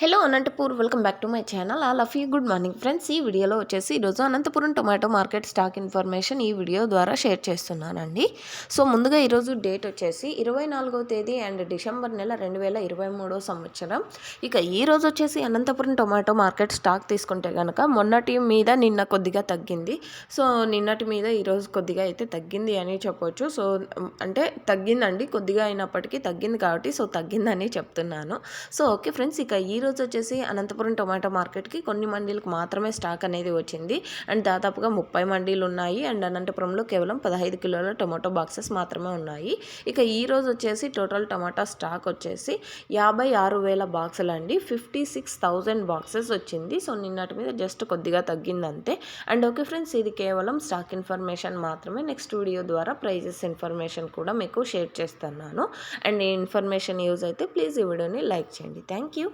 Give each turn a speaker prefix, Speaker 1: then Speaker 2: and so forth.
Speaker 1: Hello Anantapur welcome back to my channel ఆ love you good morning friends ఈ వీడియోలో వచ్చేసి ఈరోజు Anantapuram tomato market stock information ఈ వీడియో ద్వారా షేర్ చేస్తున్నానండి. సో ముందుగా ఈరోజు డేట్ వచ్చేసి ఇరవై నాలుగవ తేదీ అండ్ డిసెంబర్ నెల రెండు వేల ఇరవై మూడో సంవత్సరం. ఇక ఈ రోజు వచ్చేసి అనంతపురం టొమాటో మార్కెట్ స్టాక్ తీసుకుంటే కనుక మొన్నటి మీద నిన్న కొద్దిగా తగ్గింది. సో నిన్నటి మీద ఈరోజు కొద్దిగా అయితే తగ్గింది అని చెప్పొచ్చు. సో అంటే తగ్గిందండి కొద్దిగా అయినప్పటికీ తగ్గింది కాబట్టి సో తగ్గిందని చెప్తున్నాను. సో ఓకే ఫ్రెండ్స్ ఇక ఈ ఈరోజు వచ్చేసి అనంతపురం టొమాటో మార్కెట్కి కొన్ని మండీలకు మాత్రమే స్టాక్ అనేది వచ్చింది. అండ్ దాదాపుగా ముప్పై మండీలు ఉన్నాయి. అండ్ అనంతపురంలో కేవలం పదహైదు కిలోల టొమాటో బాక్సెస్ మాత్రమే ఉన్నాయి. ఇక ఈ రోజు వచ్చేసి టోటల్ టమాటా స్టాక్ వచ్చేసి యాభై ఆరు వేల బాక్సులు అండి. ఫిఫ్టీ సిక్స్ థౌజండ్ బాక్సెస్ వచ్చింది. సో నిన్నటి మీద జస్ట్ కొద్దిగా తగ్గింది అంతే అండ్ ఓకే ఫ్రెండ్స్ ఇది కేవలం స్టాక్ ఇన్ఫర్మేషన్ మాత్రమే. నెక్స్ట్ వీడియో ద్వారా ప్రైజెస్ ఇన్ఫర్మేషన్ కూడా మీకు షేర్ చేస్తున్నాను. అండ్ ఈ ఇన్ఫర్మేషన్ యూజ్ అయితే ప్లీజ్ ఈ వీడియోని లైక్ చేయండి. Thank you.